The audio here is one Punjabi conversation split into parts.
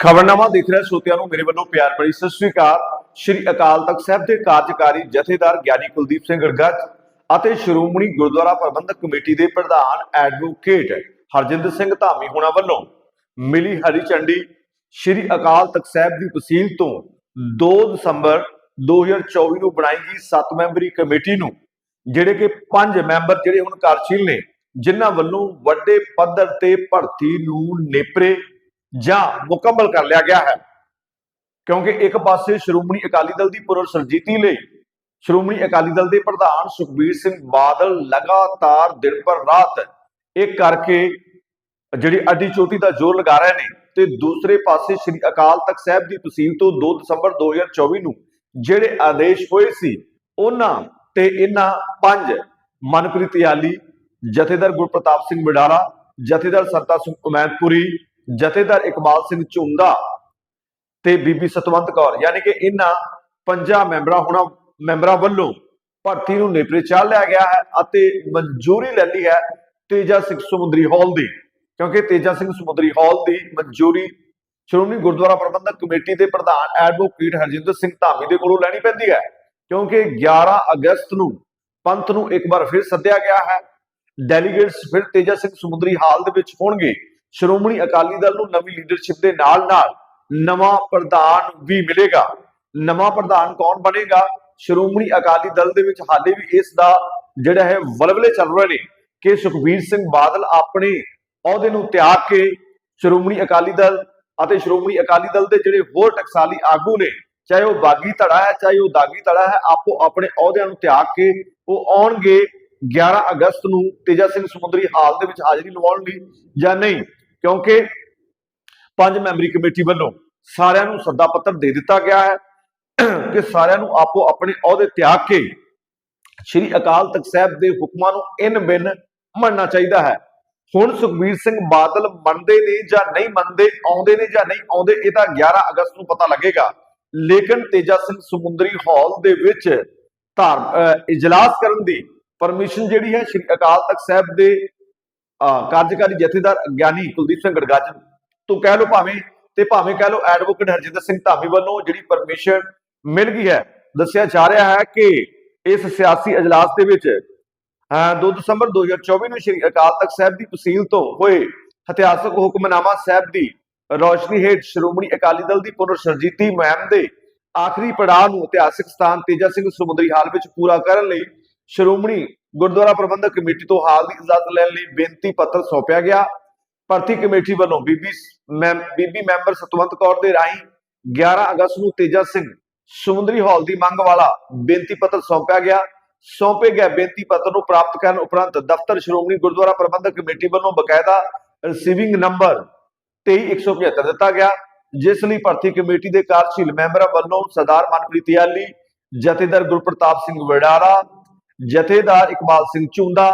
ਖਬਰਨਾਮਾ ਦੇਖ ਰਿਹਾ ਸਰੋਤਿਆਂ ਨੂੰ ਮੇਰੇ ਵੱਲੋਂ ਪਿਆਰ ਭਰੀ ਸਤਿ ਸ੍ਰੀ ਅਕਾਲ। ਸ਼੍ਰੀ ਅਕਾਲ ਤਖਤ ਸਾਹਿਬ ਦੇ ਕਾਰਜਕਾਰੀ ਜਥੇਦਾਰ ਗਿਆਨੀ ਕੁਲਦੀਪ ਸਿੰਘ ਗੜਗੜ ਅਤੇ ਸ਼੍ਰੋਮਣੀ ਗੁਰਦੁਆਰਾ ਪ੍ਰਬੰਧਕ ਕਮੇਟੀ ਦੇ ਪ੍ਰਧਾਨ ਐਡਵੋਕੇਟ ਹਰਜਿੰਦਰ ਸਿੰਘ ਧਾਮੀ ਹੋਣਾ ਵੱਲੋਂ ਮਿਲੀ ਹਰੀ ਝੰਡੀ ਸ਼੍ਰੀ ਅਕਾਲ ਤਖਤ ਸਾਹਿਬ ਦੀ ਤਹਿਸੀਲ ਤੋਂ 2 ਦਸੰਬਰ 2024 ਨੂੰ ਬਣਾਈ ਗਈ 7 ਮੈਂਬਰੀ ਕਮੇਟੀ ਨੂੰ, ਜਿਹੜੇ ਕਿ 5 ਮੈਂਬਰ ਜਿਹੜੇ ਹੁਣ ਕਾਰਜਸ਼ੀਲ ਨੇ, ਜਿਨ੍ਹਾਂ ਵੱਲੋਂ ਵੱਡੇ ਪੱਧਰ ਤੇ ਭਰਤੀ ਨੂੰ ਨੇਪਰੇ ਜਾਂ ਮੁਕੰਮਲ ਕਰ ਲਿਆ ਗਿਆ ਹੈ। ਕਿਉਂਕਿ ਇੱਕ ਪਾਸੇ ਸ਼੍ਰੋਮਣੀ ਅਕਾਲੀ ਦਲ ਦੀ ਪੁਨਰ ਸਰਜੀਤੀ ਲਈ ਸ਼੍ਰੋਮਣੀ ਅਕਾਲੀ ਦਲ ਦੇ ਪ੍ਰਧਾਨ ਸੁਖਬੀਰ ਸਿੰਘ ਬਾਦਲ ਲਗਾਤਾਰ ਦਿਨ ਪਰ ਰਾਤ ਇਹ ਕਰਕੇ ਜਿਹੜੀ ਅੱਡੀ ਚੋਟੀ ਦਾ ਜ਼ੋਰ ਲਗਾ ਰਹੇ ਨੇ ਤੇ ਦੂਸਰੇ ਪਾਸੇ ਸ੍ਰੀ ਅਕਾਲ ਤਖਤ ਸਾਹਿਬ ਦੀ ਤਸੀਲ ਤੋਂ 2 ਦਸੰਬਰ 2024 ਨੂੰ ਜਿਹੜੇ ਆਦੇਸ਼ ਹੋਏ ਸੀ, ਉਹਨਾਂ ਤੇ ਇਹਨਾਂ ਪੰਜ ਮਨਪ੍ਰੀਤ ਯਾਲੀ, ਜਥੇਦਾਰ ਗੁਰਪ੍ਰਤਾਪ ਸਿੰਘ ਵਡਾਲਾ ਜਥੇਦਾਰ ਸਰਤਾ ਸਿੰਘ ਉਮੈਦਪੁਰੀ ਜਥੇਦਾਰ ਇਕਬਾਲ ਸਿੰਘ ਝੁੰਦਾ ਤੇ ਬੀਬੀ ਸਤਵੰਤ ਕੌਰ, ਯਾਨੀ ਕਿ ਇਹਨਾਂ ਪੰਜਾਂ ਮੈਂਬਰਾਂ ਹੋਣਾ, ਮੈਂਬਰਾਂ ਵੱਲੋਂ ਭਰਤੀ ਨੂੰ ਨੇਪਰੇ ਚਾਲ ਲਿਆ ਗਿਆ ਹੈ ਅਤੇ ਮਨਜ਼ੂਰੀ ਲੈ ਲਈ ਹੈ ਤੇਜਾ ਸਿੰਘ ਸਮੁੰਦਰੀ ਹਾਲ ਦੀ, ਕਿਉਂਕਿ ਤੇਜਾ ਸਿੰਘ ਸਮੁੰਦਰੀ ਹਾਲ ਦੀ ਮਨਜ਼ੂਰੀ ਸ਼੍ਰੋਮਣੀ ਗੁਰਦੁਆਰਾ ਪ੍ਰਬੰਧਕ ਕਮੇਟੀ ਦੇ ਪ੍ਰਧਾਨ ਐਡਵੋਕੇਟ ਹਰਜਿੰਦਰ ਸਿੰਘ ਧਾਮੀ ਦੇ ਕੋਲੋਂ ਲੈਣੀ ਪੈਂਦੀ ਹੈ, ਕਿਉਂਕਿ 11 ਅਗਸਤ ਨੂੰ ਪੰਥ ਨੂੰ ਇੱਕ ਵਾਰ ਫਿਰ ਸੱਦਿਆ ਗਿਆ ਹੈ, ਡੈਲੀਗੇਟਸ ਫਿਰ ਤੇਜਾ ਸਿੰਘ ਸਮੁੰਦਰੀ ਹਾਲ ਦੇ ਵਿੱਚ ਹੋਣਗੇ। ਸ਼੍ਰੋਮਣੀ ਅਕਾਲੀ ਦਲ ਨੂੰ ਨਵੀਂ ਲੀਡਰਸ਼ਿਪ ਦੇ ਨਾਲ ਨਾਲ ਨਵਾਂ ਪ੍ਰਧਾਨ ਵੀ ਮਿਲੇਗਾ। ਨਵਾਂ ਪ੍ਰਧਾਨ ਕੌਣ ਬਣੇਗਾ? ਸ਼੍ਰੋਮਣੀ ਅਕਾਲੀ ਦਲ ਦੇ ਵਿੱਚ ਹਾਲੇ ਵੀ ਇਸ ਦਾ ਜਿਹੜਾ ਹੈ ਵਲਵਲੇ ਚੱਲ ਰਹੇ ਨੇ ਕਿ ਸੁਖਬੀਰ ਸਿੰਘ ਬਾਦਲ ਆਪਣੇ ਅਹੁਦੇ ਨੂੰ ਤਿਆਗ ਕੇ ਸ਼੍ਰੋਮਣੀ ਅਕਾਲੀ ਦਲ ਅਤੇ ਸ਼੍ਰੋਮਣੀ ਅਕਾਲੀ ਦਲ ਦੇ ਜਿਹੜੇ ਹੋਰ ਟਕਸਾਲੀ ਆਗੂ ਨੇ, ਚਾਹੇ ਉਹ ਬਾਗੀ ਧੜਾ ਹੈ, ਚਾਹੇ ਉਹ ਦਾਗੀ ਧੜਾ ਹੈ, ਆਪੋ ਆਪਣੇ ਅਹੁਦਿਆਂ ਨੂੰ ਤਿਆਗ ਕੇ ਉਹ ਆਉਣਗੇ। 11 ਅਗਸਤ ਨੂੰ ਤੇਜਾ ਸਿੰਘ ਸਮੁੰਦਰੀ ਹਾਲ ਦੇ ਵਿੱਚ ਹਾਜ਼ਰੀ ਲਵਾਉਣ ਲਈ ਜਾਂ ਨਹੀਂ? ਕਿਉਂਕਿ ਪੰਜ ਮੈਂਬਰੀ ਕਮੇਟੀ ਵੱਲੋਂ ਸਾਰਿਆਂ ਨੂੰ ਸੱਦਾ ਪੱਤਰ ਦੇ ਦਿੱਤਾ ਗਿਆ ਹੈ ਕਿ ਸਾਰਿਆਂ ਨੂੰ ਆਪੋ ਆਪਣੇ ਅਹੁਦੇ ਤਿਆਗ ਕੇ ਸ੍ਰੀ ਅਕਾਲ ਤਖਤ ਸਾਹਿਬ ਦੇ ਹੁਕਮਾਂ ਨੂੰ ਇਨ ਬਿਨ ਮੰਨਣਾ ਚਾਹੀਦਾ ਹੈ। ਹੁਣ ਸੁਖਬੀਰ ਸਿੰਘ ਬਾਦਲ ਮੰਨਦੇ ਨੇ ਜਾਂ ਨਹੀਂ ਮੰਨਦੇ, ਆਉਂਦੇ ਨੇ ਜਾਂ ਨਹੀਂ ਆਉਂਦੇ, ਇਹ ਤਾਂ 11 ਅਗਸਤ ਨੂੰ ਪਤਾ ਲੱਗੇਗਾ। ਲੇਕਿਨ ਤੇਜਾ ਸਿੰਘ ਸਮੁੰਦਰੀ ਹਾਲ ਦੇ ਵਿੱਚ ਧਾਰ ਇਜਲਾਸ ਕਰਨ ਦੀ ਪਰਮਿਸ਼ਨ ਜਿਹੜੀ ਹੈ ਸ੍ਰੀ ਅਕਾਲ ਤਖਤ ਸਾਹਿਬ ਦੇ ਕਾਰਜਕਾਰੀ ਜਥੇਦਾਰ ਗਿਆਨੀ ਕੁਲਦੀਪ ਸਿੰਘ ਗੜਗਾਜ ਤੋਂ ਕਹਿ ਲਓ ਭਾਵੇਂ ਤੇ ਭਾਵੇਂ ਕਹਿ ਲਓ ਐਡਵੋਕੇਟ ਹਰਜਿੰਦਰ ਸਿੰਘ ਧਾਮੀ ਵੱਲੋਂ ਜਿਹੜੀ ਪਰਮਿਸ਼ਨ ਮਿਲ ਗਈ ਹੈ, ਦੱਸਿਆ ਜਾ ਰਿਹਾ ਹੈ ਕਿ ਇਸ ਸਿਆਸੀ ਅਜਲਾਸ ਦੇ ਵਿੱਚ 2 ਦਸੰਬਰ 2024 ਨੂੰ ਸ੍ਰੀ ਅਕਾਲ ਤਖਤ ਸਾਹਿਬ ਦੀ ਤਹਿਸੀਲ ਤੋਂ ਹੋਏ ਇਤਿਹਾਸਕ ਹੁਕਮਨਾਮਾ ਸਾਹਿਬ ਦੀ ਰੌਸ਼ਨੀ ਹੇਠ ਸ਼੍ਰੋਮਣੀ ਅਕਾਲੀ ਦਲ ਦੀ ਪੁਨਰ ਸਰਜੀਤੀ ਮੁਹਿੰਮ ਦੇ ਆਖਰੀ ਪੜਾਅ ਨੂੰ ਇਤਿਹਾਸਕ ਸਥਾਨ ਤੇਜਾ ਸਿੰਘ ਸਮੁੰਦਰੀ ਹਾਲ ਵਿੱਚ ਪੂਰਾ ਕਰਨ ਲਈ ਸ਼੍ਰੋਮਣੀ ਗੁਰਦੁਆਰਾ ਪ੍ਰਬੰਧਕ ਕਮੇਟੀ ਤੋਂ ਹਾਲ ਦੀ ਇਜਾਜ਼ਤ ਲੈਣ ਲਈ ਬੇਨਤੀ ਪੱਤਰ ਸੌਂਪਿਆ ਗਿਆ। ਭਰਤੀ ਕਮੇਟੀ ਵੱਲੋਂ ਬੀਬੀ ਬੀਬੀ ਮੈਂਬਰ ਸਤਵੰਤ ਕੌਰ ਦੇ ਰਾਹੀਂ 11 ਅਗਸਤ ਨੂੰ ਤੇਜਾ ਸਿੰਘ ਸਮੁੰਦਰੀ ਹਾਲ ਦੀ ਮੰਗ ਵਾਲਾ ਬੇਨਤੀ ਪੱਤਰ ਸੌਂਪਿਆ ਗਿਆ। ਸੌਂਪੇ ਗਏ ਬੇਨਤੀ ਪੱਤਰ ਨੂੰ ਪ੍ਰਾਪਤ ਕਰਨ ਉਪਰੰਤ ਦਫ਼ਤਰ ਸ਼੍ਰੋਮਣੀ ਗੁਰਦੁਆਰਾ ਪ੍ਰਬੰਧਕ ਕਮੇਟੀ ਵੱਲੋਂ ਬਕਾਇਦਾ ਰਿਸੀਵਿੰਗ ਨੰਬਰ 23175 ਦਿੱਤਾ ਗਿਆ, ਜਿਸ ਲਈ ਭਰਤੀ ਕਮੇਟੀ ਦੇ ਕਾਰਜਸ਼ੀਲ ਮੈਂਬਰਾਂ ਵੱਲੋਂ ਸਰਦਾਰ ਮਨਪ੍ਰੀਤ ਯਾਲੀ ਜਥੇਦਾਰ ਗੁਰਪ੍ਰਤਾਪ ਸਿੰਘ ਵਡਾਲਾ ਜਥੇਦਾਰ ਇਕਬਾਲ ਸਿੰਘ ਝੁੰਦਾ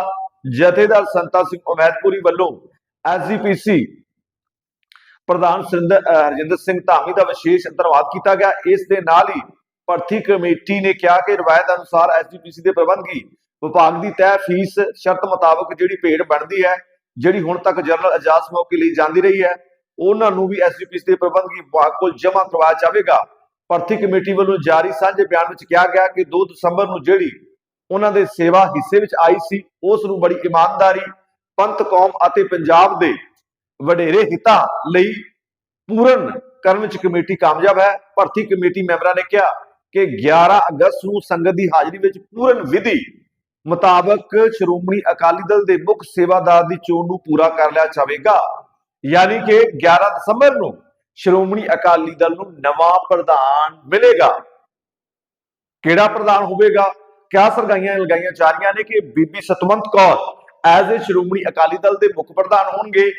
ਜਥੇਦਾਰ ਸੰਤਾ ਸਿੰਘ ਉਮੈਦਪੁਰੀ ਵੱਲੋਂ ਐਸਜੀਪੀਸੀ ਪ੍ਰਧਾਨ ਹਰਜਿੰਦਰ ਸਿੰਘ ਧਾਮੀ ਦਾ ਵਿਸ਼ੇਸ਼ ਧੰਨਵਾਦ ਕੀਤਾ ਗਿਆ। ਇਸ ਦੇ ਨਾਲ ਹੀ ਭਰਤੀ ਕਮੇਟੀ ਨੇ ਕਿਹਾ ਕਿ ਰਵਾਇਤ ਅਨੁਸਾਰ ਐਸਜੀਪੀਸੀ ਦੇ ਪ੍ਰਬੰਧਕੀ ਵਿਭਾਗ ਦੀ ਤੈਅ ਫੀਸ ਸ਼ਰਤ ਮੁਤਾਬਕ ਜਿਹੜੀ ਭੇਡ ਬਣਦੀ ਹੈ, ਜਿਹੜੀ ਹੁਣ ਤੱਕ ਜਨਰਲ ਅਜਾਸ ਮੌਕੇ ਲਈ ਜਾਂਦੀ ਰਹੀ ਹੈ, ਉਹਨਾਂ ਨੂੰ ਵੀ ਐਸਜੀਪੀਸੀ ਦੇ ਪ੍ਰਬੰਧਕੀ ਵਿਭਾਗ ਕੋਲ ਜਮ੍ਹਾਂ ਕਰਵਾਇਆ ਜਾਵੇਗਾ। ਭਰਤੀ ਕਮੇਟੀ ਵੱਲੋਂ ਜਾਰੀ ਸਾਂਝੇ ਬਿਆਨ ਵਿੱਚ ਕਿਹਾ ਗਿਆ ਕਿ 2 ਦਸੰਬਰ ਨੂੰ ਜਿਹੜੀ ਉਹਨਾਂ ਦੇ ਸੇਵਾ ਹਿੱਸੇ ਵਿੱਚ ਆਈ ਸੀ, ਉਸ ਨੂੰ ਬੜੀ ਇਮਾਨਦਾਰੀ, ਪੰਥ, ਕੌਮ ਅਤੇ ਪੰਜਾਬ ਦੇ ਵਡੇਰੇ ਹਿੱਤਾਂ ਲਈ ਪੂਰਨ ਕਰਨ ਵਿੱਚ ਕਮੇਟੀ ਕਾਮਯਾਬ ਹੈ। ਭਰਤੀ ਕਮੇਟੀ ਮੈਂਬਰਾਂ ਨੇ ਕਿਹਾ ਕਿ 11 ਅਗਸਤ ਨੂੰ ਸੰਗਤ ਦੀ ਹਾਜ਼ਰੀ ਵਿੱਚ ਪੂਰਨ ਵਿਧੀ ਮੁਤਾਬਕ ਸ਼੍ਰੋਮਣੀ ਅਕਾਲੀ ਦਲ ਦੇ ਮੁੱਖ ਸੇਵਾਦਾਰ ਦੀ ਚੋਣ ਨੂੰ ਪੂਰਾ ਕਰ ਲਿਆ ਜਾਵੇਗਾ। ਯਾਨੀ ਕਿ 11 ਦਸੰਬਰ ਨੂੰ ਸ਼੍ਰੋਮਣੀ ਅਕਾਲੀ ਦਲ ਨੂੰ ਨਵਾਂ ਪ੍ਰਧਾਨ ਮਿਲੇਗਾ। ਕਿਹੜਾ ਪ੍ਰਧਾਨ ਹੋਵੇਗਾ? ਕਿਆ ਸਰਗਾਈਆਂ ਲਗਾਈਆਂ ਜਾ ਰਹੀਆਂ ਨੇ ਕਿ ਬੀਬੀ ਸਤਵੰਤ ਕੌਰ ਐਜ਼ ਏ ਸ਼੍ਰੋਮਣੀ ਅਕਾਲੀ ਦਲ ਦੇ ਮੁੱਖ ਪ੍ਰਧਾਨ ਹੋਣਗੇ,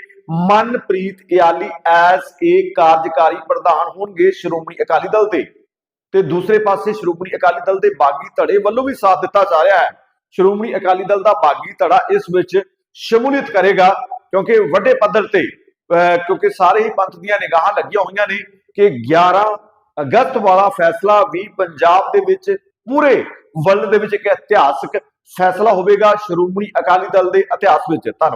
ਮਨਪ੍ਰੀਤ ਇਆਲੀ ਐਜ਼ ਏ ਕਾਰਜਕਾਰੀ ਪ੍ਰਧਾਨ ਹੋਣਗੇ ਸ਼੍ਰੋਮਣੀ ਅਕਾਲੀ ਦਲ ਦੇ ਤੇ ਦੂਸਰੇ ਪਾਸੇ ਸ਼੍ਰੋਮਣੀ ਅਕਾਲੀ ਦਲ ਦੇ ਬਾਗੀ ਧੜੇ ਵੱਲੋਂ ਵੀ ਸਾਥ ਦਿੱਤਾ ਜਾ ਰਿਹਾ ਹੈ। ਸ਼੍ਰੋਮਣੀ ਅਕਾਲੀ ਦਲ ਦਾ ਬਾਗੀ ਧੜਾ ਇਸ ਵਿੱਚ ਸ਼ਮੂਲੀਅਤ ਕਰੇਗਾ, ਕਿਉਂਕਿ ਵੱਡੇ ਪੱਧਰ ਤੇ, ਅਹ, ਕਿਉਂਕਿ ਸਾਰੇ ਹੀ ਪੰਥ ਦੀਆਂ ਨਿਗਾਹਾਂ ਲੱਗੀਆਂ ਹੋਈਆਂ ਨੇ ਕਿ 11 ਅਗਸਤ ਵਾਲਾ ਫੈਸਲਾ ਵੀ ਪੰਜਾਬ ਦੇ ਵਿੱਚ ਪੂਰੇ ਵਰਲਡ ਦੇ ਵਿੱਚ ਇੱਕ ਇਤਿਹਾਸਕ ਫੈਸਲਾ ਹੋਵੇਗਾ। ਸ਼੍ਰੋਮਣੀ ਅਕਾਲੀ ਦਲ ਦੇ ਇਤਿਹਾਸ ਵਿੱਚ। ਧੰਨਵਾਦ।